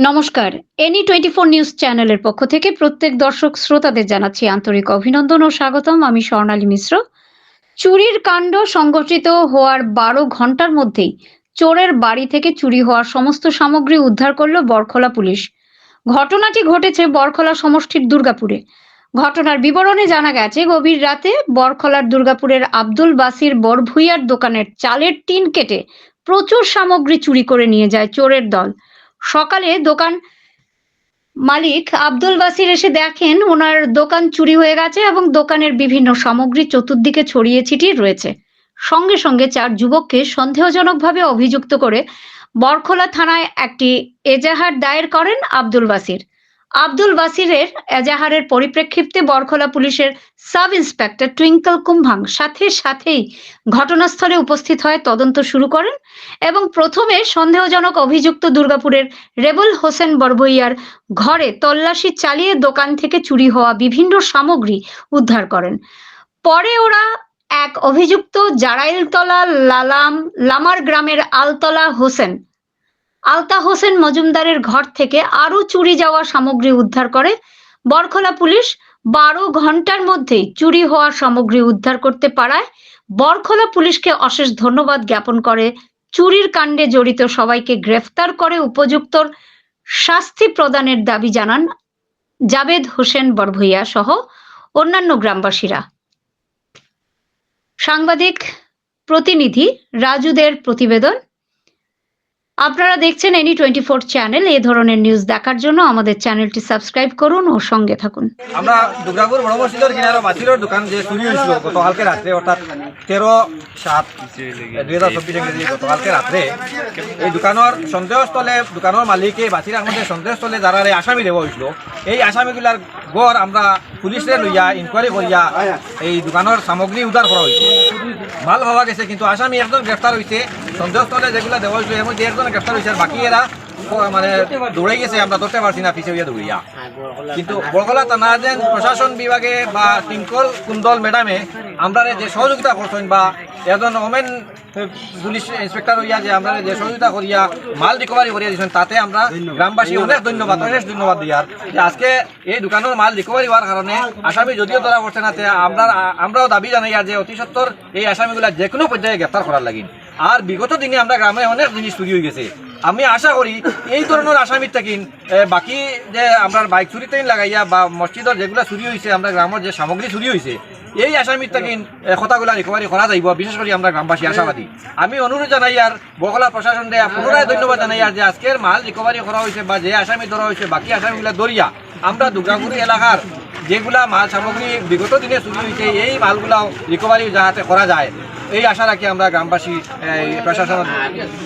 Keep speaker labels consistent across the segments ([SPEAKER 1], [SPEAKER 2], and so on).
[SPEAKER 1] নমস্কার any twenty four news চ্যানেলের পক্ষ থেকে প্রত্যেক দর্শক শ্রোতাদের জানাচ্ছি আন্তরিক অভিনন্দন ও স্বাগতম। আমি স্বর্ণালী মিশ্র। চুরির কাণ্ড সংগঠিত হওয়ার বারো ঘণ্টার মধ্যেই চোরের বাড়ি থেকে চুরি হওয়ার সমস্ত সামগ্রী উদ্ধার করল বরখলা পুলিশ। ঘটনাটি ঘটেছে বরখলা সমষ্টির দুর্গাপুরে। ঘটনার বিবরণে জানা গেছে, গভীর রাতে বরখলার দুর্গাপুরের আব্দুল বাসির বরভুইয়ার দোকানের চালের টিন কেটে প্রচুর সামগ্রী চুরি করে নিয়ে যায় চোরের দল। সকালে দোকান মালিক আব্দুল বাসির এসে দেখেন ওনার দোকান চুরি হয়ে গেছে এবং দোকানের বিভিন্ন সামগ্রী চতুর্দিকে ছড়িয়ে ছিটিয়ে রয়েছে। সঙ্গে সঙ্গে চার যুবককে সন্দেহজনকভাবে অভিযুক্ত করে বরখোলা থানায় একটি এজাহার দায়ের করেন আব্দুল বাসির। আব্দুল বাসিরের এজাহারের পরিপ্রেক্ষিতে বরখোলা পুলিশের সাব ইন্সপেক্টর টুইঙ্কল কুম্ভাং সাথে সাথেই ঘটনাস্থলে উপস্থিত হয় তদন্ত শুরু করেন এবং প্রথমে সন্দেহজনক অভিযুক্ত দুর্গাপুরের রেবুল হোসেন বরবইয়ার ঘরে তল্লাশি চালিয়ে দোকান থেকে চুরি হওয়া বিভিন্ন সামগ্রী উদ্ধার করেন। পরে ওরা এক অভিযুক্ত জারাইলতলা লালাম লামার গ্রামের আলতলা হোসেন আলতা হোসেন মজুমদারের ঘর থেকে আরও চুরি যাওয়া সামগ্রী উদ্ধার করে। বরখলা পুলিশ বারো ঘণ্টার মধ্যেই চুরি হওয়া সামগ্রী উদ্ধার করতে পারায়। বরখলা পুলিশকে অশেষ ধন্যবাদ জ্ঞাপন করে। চুরির কাণ্ডে জড়িত সবাইকে গ্রেফতার করে উপযুক্তর শাস্তি প্রদানের দাবি জানান জাবেদ হোসেন বরভইয়া সহ অন্যান্য গ্রামবাসীরা। সাংবাদিক, প্রতিনিধি, রাজুদের প্রতিবেদন আপনারা দেখছেন এনি টোয়েন্টি ফোর চ্যানেল এই ধরনের নিউজ দেখার জন্য আমাদের চ্যানেলটি সাবস্ক্রাইব করুন ও সঙ্গে থাকুন।
[SPEAKER 2] আমরা দুর্গাপুর বড় মসজিদের কিনারে মাছিরের দোকান যে চুরি হয়েছিল গতকালকে রাত্রে, অর্থাৎ তেরো সাত দুই হাজার চব্বিশ গতকালকে রাত্রে, এই দোকানের সন্দেহস্থলে, দোকানের মালিকে বাছির আহমদের সন্দেহস্থলে যারা আসামি দেওয়া হয়েছিল, এই আসামিগুলার গড় আমরা পুলিশে লইয়া ইনকোয়ারি করিয়া এই দোকানের সামগ্রী উদ্ধার করা হয়েছে মাল পাওয়া গেছে, কিন্তু আসামি একজন গ্রেফতার হয়েছে সন্দেহস্থলে যেগুলো দেওয়া হয়েছিল এর মধ্যে একজন গ্রেফতার হয়েছে বাকি এরা মানে দৌড়ে গেছে, আমরা ধরতে পারছি না পিছিয়ে দৌড়িয়া কিন্তু বরকলা থানাজেন প্রশাসন বিভাগে বা টিঙ্কল কুন্দল ম্যাডামে আমরা যে সহযোগিতা করছেন বা এজন ওমেন পুলিশ ইন্সপেক্টর হইয়া যে আমরা যে সহযোগিতা করিয়া মাল রিকভারি করিয়া দিয়েছেন তাতে আমরা গ্রামবাসী অনেক ধন্যবাদ অশেষ ধন্যবাদ দিয়ার যে আজকে এই দোকানের মাল রিকভারি হওয়ার কারণে আসামি যদিও ধরা পড়ছে না আমরা আমরাও দাবি জানাই যে অতি সত্তর এই আসামিগুলা যে কোনো পর্যায়ে গ্রেফতার করার লাগিন আর বিগত দিনে আমরা গ্রামে অনেক জিনিস চুরি হয়ে গেছে। আমি আশা করি এই ধরনের আসামির থাকিন বাকি যে আমরা বাইক চুরিতে লাগাইয়া বা মসজিদের যেগুলা চুরি হয়েছে আমরা গ্রামের যে সামগ্রী চুরি হয়েছে এই আসামির এ, কথাগুলা রিকভারি করা যাইব বিশেষ করে আমরা গ্রামবাসী আশাবাদী। আমি অনুরোধ জানাই আর বগলা প্রশাসন দেয়া পুনরায় ধন্যবাদ জানাই আর যে আজকের মাল রিকভারি করা হয়েছে বা যে আসামি ধরা হয়েছে বাকি আসামিগুলা দরিয়া আমরা দুর্গাপুরি এলাকার যেগুলা মাল সামগ্রী বিগত দিনে চুরি হয়েছে এই মালগুলাও রিকভারি যাহাতে করা যায়। এই আশা রাখি আমরা গ্রামবাসী প্রশাসনের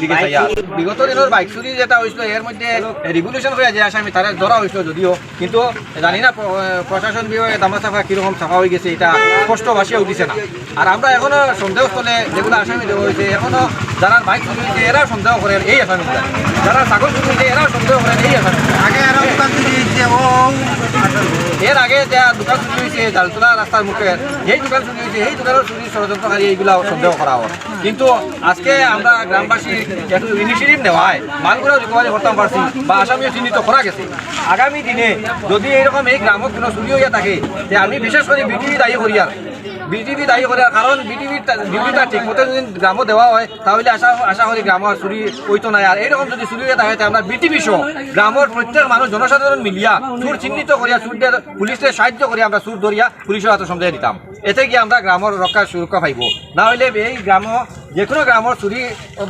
[SPEAKER 2] দিকে চাই বিগত দিনের বাইক চুরি যেটা হয়েছিল এর মধ্যে রিভলিউশন হয়ে যে আসামি তারা ধরা হয়েছিল যদিও। কিন্তু জানি না প্র- প্রশাসন বিভাগে দামা সাফা কীরকম সাফা হয়ে গেছে এটা স্পষ্ট ভাষিয়ে উঠিছে না। আর আমরা এখনও সন্দেহস্থলে যেগুলো আসামি দেওয়া হয়েছে এখনও যারা বাইক চুরি হয়েছে এরাও সন্দেহ করেন এই আসামিগুলা যারা ছাগল চুরি হয়েছে এরাও সন্দেহ করেন এই আসামি
[SPEAKER 3] আগে
[SPEAKER 2] এর আগে যে দোকান চুরি হয়েছে জালতলা রাস্তার মুখে। দোকান চুরি হয়েছে দোকানের চুরি ষড়যন্ত্রকারী এইগুলা সন্দেহ করা হয় কিন্তু আজকে আমরা গ্রামবাসী একটু ইনিশিয়েটিভ মালগুলো রিকভারি করতাম পারছি বা আসামিও চিহ্নিত করা গেছে। আগামী দিনে যদি এইরকম এই গ্রামত কোনো চুরি হইয়া থাকে যে আমি বিশেষ করে বিটিভি দায়ী করি বিটিভি দায়ী করে কারণ বিজেপির ডিউটিটা ঠিক মতো যদি গ্রামও দেওয়া হয়, তাহলে আশা আশা করি গ্রাম চুরি হইতো না। আর এইরকম যদি চুরি হয়ে থাকে আমরা বিটিভি সহ গ্রামের প্রত্যেক মানুষ, জনসাধারণ মিলিয়া চুর চিহ্নিত করিয়া, চুরদের পুলিশের সাহায্য করিয়া আমরা চুর ধরিয়া পুলিশের হাতে সমঝাই দিতাম। এতে কি আমরা গ্রামের রক্ষা সুরক্ষা পাইব। না হলে এই গ্রাম যে কোনো গ্রামের চুরি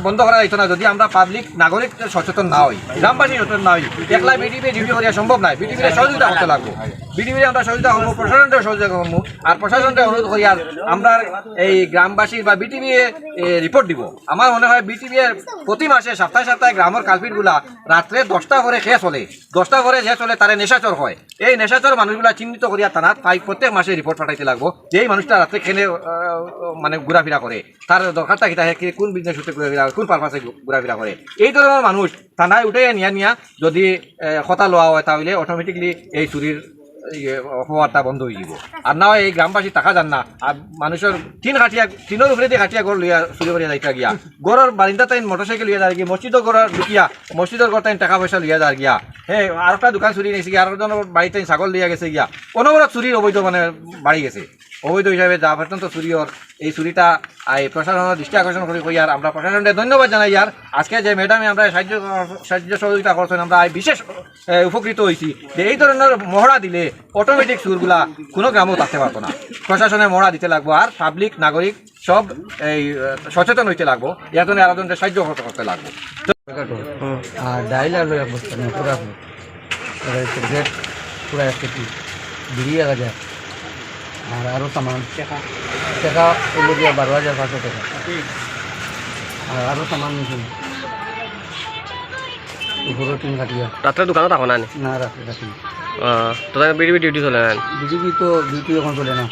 [SPEAKER 2] বন্ধ করা যাইতো না যদি আমরা পাবলিক নাগরিক সচেতন না হই গ্রামবাসী সচেতন না হই, একলা বিটিভি ডিউটি করিয়া সম্ভব নয় বিটিভির সহযোগিতা করতে লাগবো। বিটিভির আমরা সহযোগিতা করব প্রশাসনকে সহযোগিতা করব আর প্রশাসনকে অনুরোধ করি আর আমরা এই গ্রামবাসীর বা বিটিভি রিপোর্ট দিব। আমার মনে হয় বিটিভি প্রতি মাসে সপ্তাহে সপ্তাহে গ্রামের কালপিটগুলা রাত্রে দশটা করে খেয়ে চলে দশটা করে যে চলে তারে নেশাচর হয়। এই নেশাচর মানুষগুলা চিহ্নিত করিয়া থানাত পাই প্রত্যেক মাসে রিপোর্ট পাঠাইতে লাগবো। যে এই মানুষটা রাত্রে খেলে মানে ঘোরাফেরা করে তার দরকারটা কিতা হে কোন বিজনেস হতে ঘোরাফেরা কোন পারপাসে ঘোরাফেরা করে এই ধরনের মানুষ থানায় উঠে নিয়া নিয়া যদি কথা লওয়া হয়, তাহলে অটোমেটিকলি এই চুরির ইয়ে বন্ধ হয়ে যাব। আর না হয় এই গ্রামবাসী টাকা যান না। আর মানুষের তিন খাটিয়া তিনের উপরে দিয়ে খাটিয়া ঘর লইয়া চুরি করিয়া যাইতা গিয়া। ঘরের বারিন্দা তাই মোটরসাইকেল লিয়া যায় গিয়া মসজিদর ঘরের ঢুকিয়া মসজিদর ঘর তাই টাকা পয়সা লিয়া যায় গিয়া। হে আর একটা দোকান চুরি নিয়েছে গিয়া আর একজনের বাড়িতে ছাগল লিয়া গেছে গিয়া। অনবরত চুরির অবৈধ মানে বাড়ি গেছে। অবৈধ হিসাবে যা পর্যন্ত চুরি এই চুরিটা এই প্রশাসনের দৃষ্টি আকর্ষণ করে কই আর আমরা প্রশাসনকে ধন্যবাদ জানাই আর আজকে যে ম্যাডামে আমরা সাহায্য সাহায্য সহযোগিতা করছেন আমরা বিশেষ উপকৃত হয়েছি যে এই ধরনের মহড়া দিলে অটোমেটিক সুরগুলা কোনো গ্রামও থাকতে পারতো না প্রশাসনে মহড়া দিতে লাগবো আর পাবলিক নাগরিক সব এই সচেতন হইতে লাগবো ইয়ার জন্য আরও জনকে সাহায্য করতে লাগবো
[SPEAKER 3] আর ডাইল আর লয়া পুরা পুরা এক কেজি বিড়ি এক হাজার আর আরও সামান। টেকা এগুলো দিয়ে বারো হাজার পাঁচশো টাকা। আর আরও সামান নিয়েছিল উপরে তিন কাটিয়া
[SPEAKER 4] রাত্রে দোকানত থাকো না নি?
[SPEAKER 3] রাখি
[SPEAKER 4] আহ, তো তাই ডিউটি চলে না
[SPEAKER 3] বিজেপি তো বিউটি এখন চলে না।